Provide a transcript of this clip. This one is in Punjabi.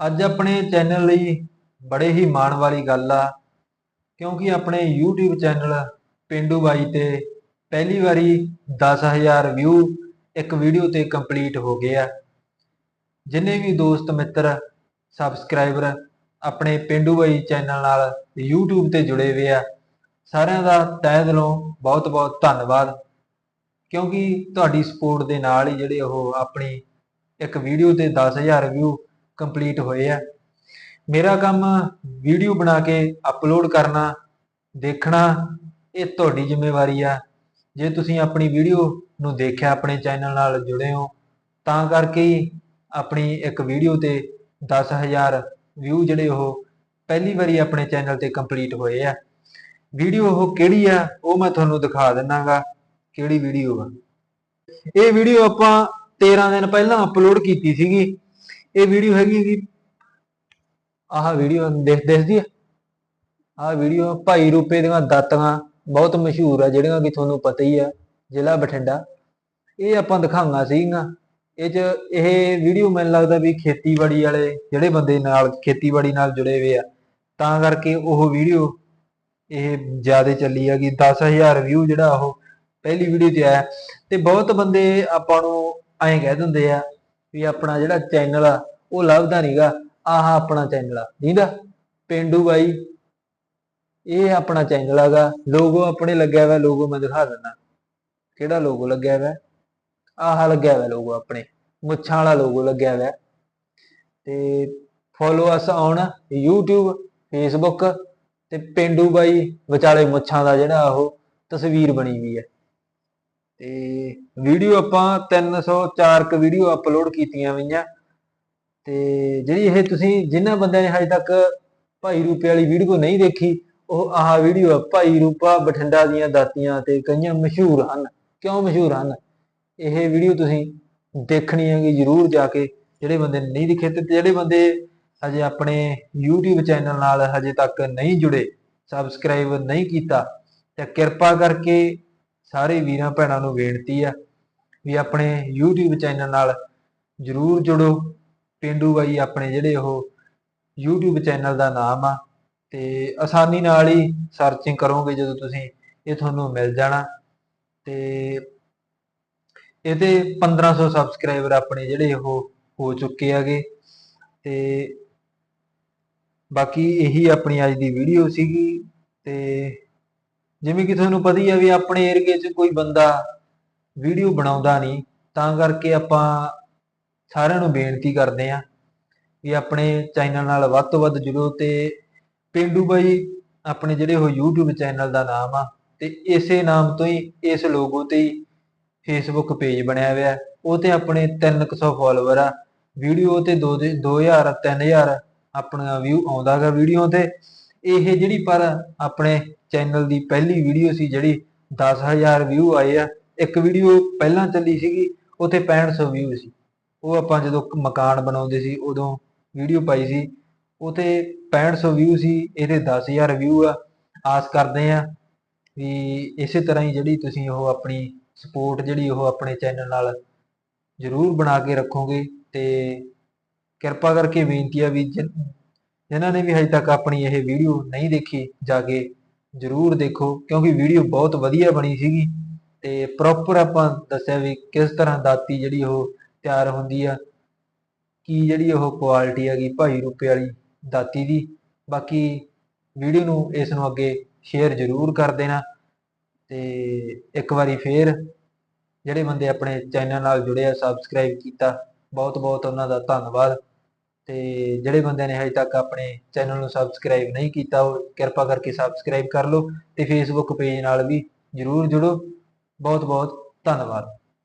ਅੱਜ ਆਪਣੇ ਚੈਨਲ ਲਈ ਬੜੇ ਹੀ ਮਾਣ ਵਾਲੀ ਗੱਲ ਆ, ਕਿਉਂਕਿ ਆਪਣੇ YouTube ਚੈਨਲ ਪਿੰਡੂ ਬਾਈ ਤੇ ਪਹਿਲੀ ਵਾਰੀ 10000 ਵਿਊ ਇੱਕ ਵੀਡੀਓ ਤੇ ਕੰਪਲੀਟ ਹੋ ਗਏ ਆ। ਜਿੰਨੇ ਵੀ ਦੋਸਤ ਮਿੱਤਰ ਸਬਸਕ੍ਰਾਈਬਰ ਆਪਣੇ ਪਿੰਡੂ ਬਾਈ ਚੈਨਲ ਨਾਲ YouTube ਤੇ ਜੁੜੇ ਹੋਏ ਆ, ਸਾਰਿਆਂ ਦਾ ਤਹਿ ਦਿਲੋਂ ਬਹੁਤ-ਬਹੁਤ ਧੰਨਵਾਦ, ਕਿਉਂਕਿ ਤੁਹਾਡੀ ਸਪੋਰਟ ਦੇ ਨਾਲ ਹੀ ਜਿਹੜੇ ਉਹ ਆਪਣੀ ਇੱਕ ਵੀਡੀਓ ਤੇ 10000 ਵਿਊ ਕੰਪਲੀਟ ਹੋਏ ਆ। ਮੇਰਾ ਕੰਮ ਵੀਡੀਓ ਬਣਾ ਕੇ ਅਪਲੋਡ ਕਰਨਾ, ਦੇਖਣਾ, ਇਹ ਤੁਹਾਡੀ ਜ਼ਿੰਮੇਵਾਰੀ ਆ। ਜੇ ਤੁਸੀਂ ਆਪਣੀ ਵੀਡੀਓ ਨੂੰ ਦੇਖਿਆ, ਆਪਣੇ ਚੈਨਲ ਨਾਲ ਜੁੜੇ ਹੋ, ਤਾਂ ਕਰਕੇ ਹੀ ਆਪਣੀ ਇੱਕ ਵੀਡੀਓ ਤੇ 10000 ਵਿਊ ਜਿਹੜੇ ਉਹ ਪਹਿਲੀ ਵਾਰੀ ਆਪਣੇ ਚੈਨਲ ਤੇ ਕੰਪਲੀਟ ਹੋਏ ਆ। ਵੀਡੀਓ ਉਹ ਕਿਹੜੀ ਆ, ਉਹ ਮੈਂ ਤੁਹਾਨੂੰ ਦਿਖਾ ਦਿੰਨਾਗਾ, ਕਿਹੜੀ ਵੀਡੀਓ ਆ। ਇਹ ਵੀਡੀਓ ਆਪਾਂ 13 ਦਿਨ ਪਹਿਲਾਂ ਅਪਲੋਡ ਕੀਤੀ ਸੀਗੀ। ਇਹ ਵੀਡੀਓ ਹੈਗੀ ਹੈਗੀ ਆਹ ਵੀਡੀਓ ਦੇਖ ਦਿਸਦੀ ਆ। ਆਹ ਵੀਡੀਓ ਭਾਈ ਰੂਪੇ ਦੀਆਂ ਦਾਤਾਂ ਬਹੁਤ ਮਸ਼ਹੂਰ ਆ, ਜਿਹੜੀਆਂ ਕਿ ਤੁਹਾਨੂੰ ਪਤਾ ਹੀ ਆ, ਜ਼ਿਲ੍ਹਾ ਬਠਿੰਡਾ। ਇਹ ਆਪਾਂ ਦਿਖਾਉਂਗਾ ਸੀਗਾ ਇਹ ਚ ਇਹ ਵੀਡੀਓ ਮੈਨੂੰ ਲੱਗਦਾ ਵੀ ਖੇਤੀਬਾੜੀ ਵਾਲੇ ਜਿਹੜੇ ਬੰਦੇ ਨਾਲ, ਖੇਤੀਬਾੜੀ ਨਾਲ ਜੁੜੇ ਹੋਏ ਆ। ਤਾਂ ਕਰਕੇ ਉਹ ਵੀਡੀਓ ਇਹ ਜ਼ਿਆਦਾ ਚੱਲੀ ਆ ਹੈਗੀ 10000 ਵਿਊ ਜਿਹੜਾ ਉਹ ਪਹਿਲੀ ਵੀਡੀਓ ਤੇ ਆਇਆ। ਤੇ ਬਹੁਤ ਬੰਦੇ ਆਪਾਂ ਨੂੰ ਐਂ ਕਹਿ ਦਿੰਦੇ ਆ ਵੀ ਆਪਣਾ ਜਿਹੜਾ ਚੈਨਲ ਆ, ਉਹ ਲੱਭਦਾ ਨਹੀਂਗਾ ਆਹ ਆਪਣਾ ਚੈਨਲ ਆ। ਜਿਹਦਾ ਪਿੰਡੂ ਬਾਈ। ਇਹ ਆਪਣਾ ਚੈਨਲ ਹੈਗਾ ਲੋਗੋ ਆਪਣੇ ਲੱਗਿਆ ਹੋਇਆ ਲੋਗੋ ਮੈਂ ਦਿਖਾ ਦਿੰਦਾ। ਕਿਹੜਾ ਲੋਗੋ ਲੱਗਿਆ ਹੋਇਆ ਆਹ ਲੱਗਿਆ ਹੋਇਆ ਲੋਗੋ ਆਪਣੇ। ਮੁੱਛਾਂ ਵਾਲਾ ਲੋਗੋ ਲੱਗਿਆ ਹੋਇਆ ਤੇ follow us on YouTube, Facebook ਤੇ ਪਿੰਡੂ ਬਾਈ ਵਿਚਾਲੇ ਮੁੱਛਾਂ ਦਾ ਜਿਹੜਾ ਉਹ ਤਸਵੀਰ ਬਣੀ ਹੋਈ ਹੈ ਤੇ ਵੀਡੀਓ ਆਪਾਂ 304 ਕ ਵੀਡੀਓ ਅਪਲੋਡ ਕੀਤੀਆਂ ਹੋਈਆਂ। ਤੇ ਜਿਹੜੀ ਇਹ ਤੁਸੀਂ ਜਿਨ੍ਹਾਂ ਬੰਦਿਆਂ ਨੇ ਹਜੇ ਤੱਕ ਭਾਈ ਰੂਪੇ ਵਾਲੀ ਵੀਡੀਓ ਨਹੀਂ ਦੇਖੀ, ਉਹ ਆਹ ਵੀਡੀਓ ਭਾਈ ਰੂਪਾ ਬਠਿੰਡਾ ਦੀਆਂ ਦਾਤੀਆਂ ਤੇ ਕਈਆਂ ਮਸ਼ਹੂਰ ਹਨ। ਕਿਉਂ ਮਸ਼ਹੂਰ ਹਨ? ਇਹ ਵੀਡੀਓ ਤੁਸੀਂ ਦੇਖਣੀ ਹੈਗੀ ਜਰੂਰ ਜਾ ਕੇ, ਜਿਹੜੇ ਬੰਦੇ ਨਹੀਂ ਦਿਖੇ ਤੇ ਜਿਹੜੇ ਬੰਦੇ ਹਜੇ ਆਪਣੇ YouTube ਚੈਨਲ ਨਾਲ ਹਜੇ ਤੱਕ ਨਹੀਂ ਜੁੜੇ ਸਬਸਕ੍ਰਾਈਬ ਨਹੀਂ ਕੀਤਾ, ਤੇ ਕਿਰਪਾ ਕਰਕੇ ਸਾਰੇ ਵੀਰਾਂ ਭੈਣਾਂ ਨੂੰ ਬੇਨਤੀ ਆ ਵੀ ਆਪਣੇ YouTube ਚੈਨਲ ਨਾਲ ਜਰੂਰ ਜੁੜੋ। ਪਿੰਡੂ ਬਾਈ ਆਪਣੇ ਜਿਹੜੇ ਉਹ YouTube ਚੈਨਲ ਦਾ ਨਾਮ ਆ ਤੇ ਆਸਾਨੀ ਨਾਲ ਹੀ ਸਰਚਿੰਗ ਕਰੋਗੇ ਜਦੋਂ ਤੁਸੀਂ ਇਹ ਤੁਹਾਨੂੰ ਮਿਲ ਜਾਣਾ। ਤੇ ਇਹਦੇ 1500 ਸਬਸਕ੍ਰਾਈਬਰ ਆਪਣੇ ਜਿਹੜੇ ਉਹ ਹੋ ਚੁੱਕੇ ਹੈਗੇ। ਤੇ ਬਾਕੀ ਇਹੀ ਆਪਣੀ ਅੱਜ ਦੀ ਵੀਡੀਓ ਸੀਗੀ ਤੇ ਜਿਵੇਂ ਕਿ ਤੁਹਾਨੂੰ ਪਤਾ ਹੀ ਆ ਵੀ ਆਪਣੇ ਏਰੀਏ 'ਚ ਕੋਈ ਬੰਦਾ ਵੀਡੀਓ ਬਣਾਉਂਦਾ ਨਹੀਂ, ਤਾਂ ਕਰਕੇ ਆਪਾਂ ਸਾਰਿਆਂ ਨੂੰ ਬੇਨਤੀ ਕਰਦੇ ਆਂ ਵੀ ਆਪਣੇ ਚੈਨਲ ਨਾਲ ਵੱਧ ਤੋਂ ਵੱਧ ਜੁੜੋ ਤੇ ਪਿੰਡੂ ਬਾਈ ਆਪਣੇ ਜਿਹੜੇ ਉਹ YouTube ਚੈਨਲ ਦਾ ਨਾਮ ਆ ਤੇ ਇਸੇ ਨਾਮ ਤੋਂ ਹੀ ਇਸ ਲੋਗੋ ਤੇ ਹੀ Facebook ਪੇਜ ਬਣਿਆ ਹੋਇਆ ਉਹ ਤੇ ਆਪਣੇ 300 ਫਾਲੋਅਰ ਆ। ਵੀਡੀਓ ਤੇ 2000 3000 ਆਪਣਾ ਵਿਊ ਆਉਂਦਾਗਾ ਵੀਡੀਓ ਤੇ। ਇਹ ਜਿਹੜੀ ਪਰ ਆਪਣੇ ਚੈਨਲ ਦੀ ਪਹਿਲੀ ਵੀਡੀਓ ਸੀ ਜਿਹੜੀ 10000 ਵਿਊ ਆਏ ਆ, ਇੱਕ ਵੀਡੀਓ ਪਹਿਲਾਂ ਚੱਲੀ ਸੀਗੀ, ਉਥੇ 6500 ਵਿਊ ਸੀ। ਉਹ ਆਪਾਂ ਜਦੋਂ ਮਕਾਨ ਬਣਾਉਂਦੇ ਸੀ, ਉਦੋਂ ਵੀਡੀਓ ਪਾਈ ਸੀ। ਉਥੇ 6500 ਵਿਊ ਸੀ, ਇਹਦੇ 10000 ਵਿਊ ਆ। ਆਸ ਕਰਦੇ ਆ ਵੀ ਇਸੇ ਤਰ੍ਹਾਂ ਹੀ ਜਿਹੜੀ ਤੁਸੀਂ ਉਹ ਆਪਣੀ ਸਪੋਰਟ ਜਿਹੜੀ ਉਹ ਆਪਣੇ ਚੈਨਲ ਨਾਲ ਜਰੂਰ ਬਣਾ ਕੇ ਰੱਖੋਗੇ ਤੇ ਕਿਰਪਾ ਕਰਕੇ ਬੇਨਤੀ ਆ ਵੀ ਜਿਨ੍ਹਾਂ ਨੇ ਵੀ ਹਜੇ ਤੱਕ ਆਪਣੀ ਇਹ ਵੀਡੀਓ ਨਹੀਂ ਦੇਖੀ, ਜਾ ਕੇ ਜਰੂਰ ਦੇਖੋ, ਕਿਉਂਕਿ ਵੀਡੀਓ ਬਹੁਤ ਵਧੀਆ ਬਣੀ ਸੀਗੀ ਤੇ ਪ੍ਰੋਪਰ ਆਪਾਂ ਦੱਸਿਆ ਵੀ ਕਿਸ ਤਰ੍ਹਾਂ ਦਾਤੀ ਜਿਹੜੀ ਉਹ ਤਿਆਰ ਹੁੰਦੀ ਆ, ਕੀ ਜਿਹੜੀ ਉਹ ਕੁਆਲਿਟੀ ਹੈਗੀ ਭਾਈ ਰੂਪੇ ਵਾਲੀ ਦਾਤੀ ਦੀ। ਬਾਕੀ ਵੀਡੀਓ ਨੂੰ ਇਸ ਨੂੰ ਅੱਗੇ ਸ਼ੇਅਰ ਜਰੂਰ ਕਰ ਦੇਣਾ ਤੇ ਇੱਕ ਵਾਰੀ ਫੇਰ ਜਿਹੜੇ ਬੰਦੇ ਆਪਣੇ ਚੈਨਲ ਨਾਲ ਜੁੜੇ ਆ ਸਬਸਕ੍ਰਾਈਬ ਕੀਤਾ ਬਹੁਤ ਬਹੁਤ ਉਹਨਾਂ ਦਾ ਧੰਨਵਾਦ। ਤੇ ਜਿਹੜੇ ਬੰਦਿਆਂ ਨੇ ਹਜੇ ਤੱਕ ਆਪਣੇ ਚੈਨਲ ਨੂੰ ਸਬਸਕ੍ਰਾਈਬ ਨਹੀਂ ਕੀਤਾ ਉਹ ਕਿਰਪਾ ਕਰਕੇ ਸਬਸਕ੍ਰਾਈਬ ਕਰ ਲਓ ਤੇ ਫੇਸਬੁੱਕ ਪੇਜ ਨਾਲ ਵੀ ਜਰੂਰ ਜੁੜੋ। ਬਹੁਤ ਬਹੁਤ ਧੰਨਵਾਦ।